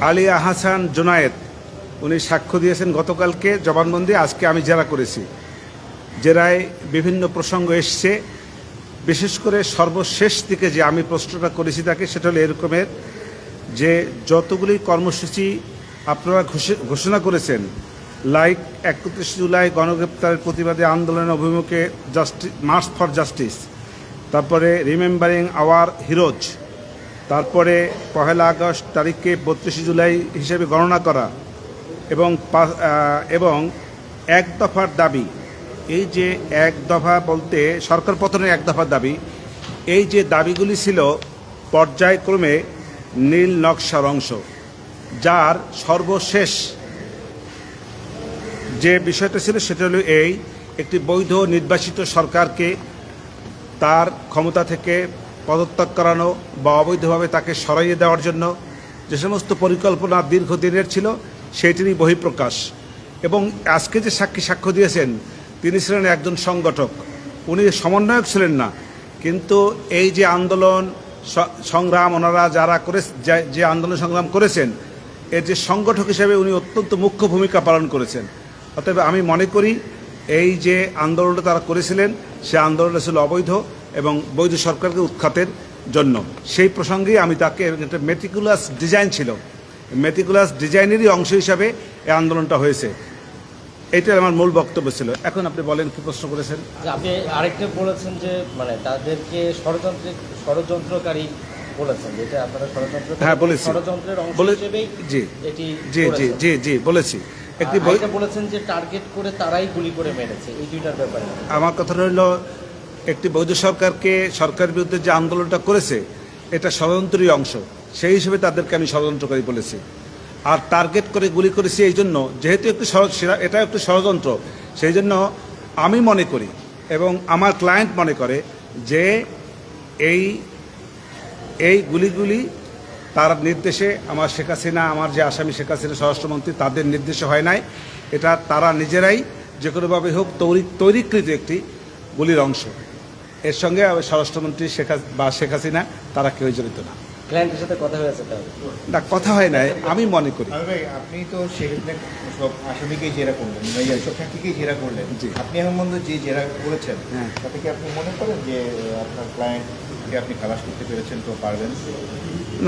আলিয়া হাসান জোনায়েত উনি সাক্ষ্য দিয়েছেন গতকালকে জবানবন্দি, আজকে আমি জেরা করেছি। জেরায় বিভিন্ন প্রসঙ্গ এসছে। বিশেষ করে সর্বশেষ দিকে যে আমি প্রশ্নটা করেছি তাকে, সেটা হলো এরকমের যে যতগুলি কর্মসূচি আপনারা ঘোষে- ঘোষণা করেছেন, লাইক একত্রিশ জুলাই গণগ্রেপ্তারের প্রতিবাদে আন্দোলনের অভিমুখে জাস্টিস মার্চ ফর জাস্টিস, তারপরে রিমেম্বারিং আওয়ার হিরোজ তারপরে পহেলা আগস্ট তারিখকে বত্রিশে জুলাই হিসেবে গণনা করা এবং এবং এক দফার দাবি, এই যে এক দফা বলতে সরকার পতনের এক দফার দাবি, এই যে দাবিগুলি ছিল পর্যায়ক্রমে নীল নকশার অংশ, যার সর্বশেষ যে বিষয়টা ছিল সেটা হলো এই, একটি বৈধ নির্বাচিত সরকারকে তার ক্ষমতা থেকে পদত্যাগ করানো বা অবৈধভাবে তাকে সরাইয়ে দেওয়ার জন্য যে সমস্ত পরিকল্পনা দীর্ঘদিনের ছিল, সেটিরই বহিঃপ্রকাশ। এবং আজকে যে সাক্ষী সাক্ষ্য দিয়েছেন, তিনি ছিলেন একজন সংগঠক। উনি সমন্বয়ক ছিলেন না, কিন্তু এই যে আন্দোলন সংগ্রাম ওনারা যারা করে যে- আন্দোলন সংগ্রাম করেছেন, এর যে সংগঠক হিসেবে উনি অত্যন্ত মুখ্য ভূমিকা পালন করেছেন। অতএব আমি মনে করি, এই যে আন্দোলনটা তারা করেছিলেন, সে আন্দোলনটা ছিল অবৈধ। এবং বৈধ সরকারকে উৎখাতের জন্য। সেই প্রসঙ্গেই আমি তাকে একটা মেটিকুলাস ডিজাইন ছিল মেটিকুলাস ডিজাইনেরই অংশ হিসাবে এই আন্দোলনটা হয়েছে। এইটাই আমার মূল বক্তব্য ছিল। এখন আপনি বলেন কি প্রশ্ন করেছেন? আপনি আরেকটা বলেছেন যে মানে তাদেরকে ষড়যন্ত্রের ষড়যন্ত্রকারী বলেছেন যেটা আপনারা ষড়যন্ত্র হ্যাঁ, বলেছি। ষড়যন্ত্রের অংশ বলে- হিসেবেই জি এটি জি জি জি জি বলেছি। একটি বলেছেন যে টার্গেট করে তারাই গুলি করে মেরেছে এই দুইটার ব্যাপারে। আমার কথা রইল একটি বৈধ সরকারকে, সরকারের বিরুদ্ধে যে আন্দোলনটা করেছে, এটা ষড়যন্ত্রই অংশ। সেই হিসেবে তাদেরকে আমি ষড়যন্ত্রকারী বলেছি। আর টার্গেট করে গুলি করেছি এই জন্য, যেহেতু একটি এটা একটি ষড়যন্ত্র, সেই জন্য আমি মনে করি এবং আমার ক্লায়েন্ট মনে করে যে এই এই গুলিগুলি তার নির্দেশে আমার শেখ হাসিনা, আমার যে আসামি শেখ হাসিনা স্বরাষ্ট্রমন্ত্রী, তাদের নির্দেশে হয় নাই। এটা তারা নিজেরাই যে কোনোভাবে হোক তৈরি, তৈরিকৃত একটি গুলির অংশ। এর সঙ্গে স্বরাষ্ট্রমন্ত্রী শেখ বা শেখ হাসিনা তারা কেউই জড়িত না। ক্লায়েন্টের সাথে কথা হয়েছে না কথা হয় নাই আমি মনে করি। ভাই আপনি তো সেক্ষেত্রে সব আসামিকেই জেরা করলেন মানে সব সাক্ষীকেই জেরা করলেন। জি। আপনি এখন পর্যন্ত যে জেরা করেছেন হ্যাঁ। তাতে কি আপনি মনে করেন যে আপনার ক্লায়েন্টকে আপনি খালাস করতে পেরেছেন তো পারবেন?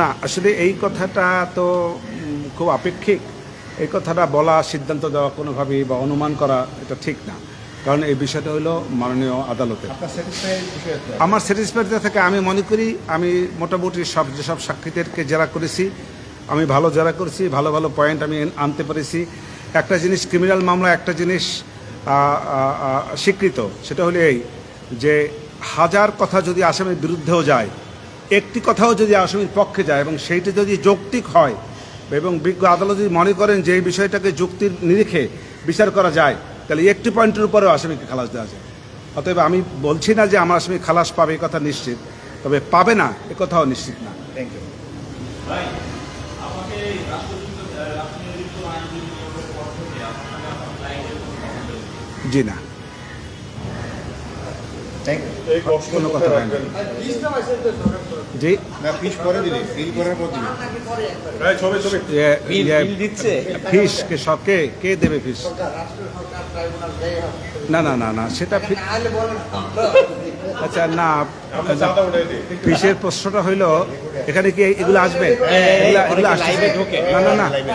না আসলে এই কথাটা তো খুব আপেক্ষিক। এই কথাটা বলা সিদ্ধান্ত দেওয়া কোনোভাবেই বা অনুমান করা এটা ঠিক না। কারণ এই বিষয়টা হলো মাননীয় আদালতের। আপনার স্যাটিসফাইড বিষয় তো আমার স্যাটিসফাইড থেকে আমি মনে করি আমি মোটামুটি সব যেসব সাক্ষীদেরকে জেরা করেছি আমি ভালো জেরা করেছি ভালো ভালো পয়েন্ট আমি আনতে পেরেছি। একটা জিনিস ক্রিমিনাল মামলা একটা জিনিস স্বীকৃত সেটা হলো এই যে হাজার কথা যদি আসামির বিরুদ্ধেও যায় একটি কথাও যদি আসামির পক্ষে যায় এবং সেইটি যদি যৌক্তিক হয় এবং বিজ্ঞ আদালত যদি মনে করেন যে এই বিষয়টাকে যুক্তির নিরিখে বিচার করা যায় তাহলে একটি পয়েন্টের উপরেও আসামিকে খালাস দেওয়া যায়। অতএব আমি বলছি না যে আমার আসামি খালাস পাবে এ কথা নিশ্চিত। তবে পাবে না এ কথাও নিশ্চিত না। থ্যাংক ইউ জি না। কোনো কথা হয় না। জি? না পিস করে দিলে ফিল করার পর দিলে। এ- বিল বিল দিচ্ছে ফিস কে সব কে কে দেবে ফিস? না না না না সেটা আচ্ছা না ফিসের প্রশ্নটা হইল এখানে কি এগুলো আসবে? এগুলো অনেকে ঢোকে। না না না। লাইভে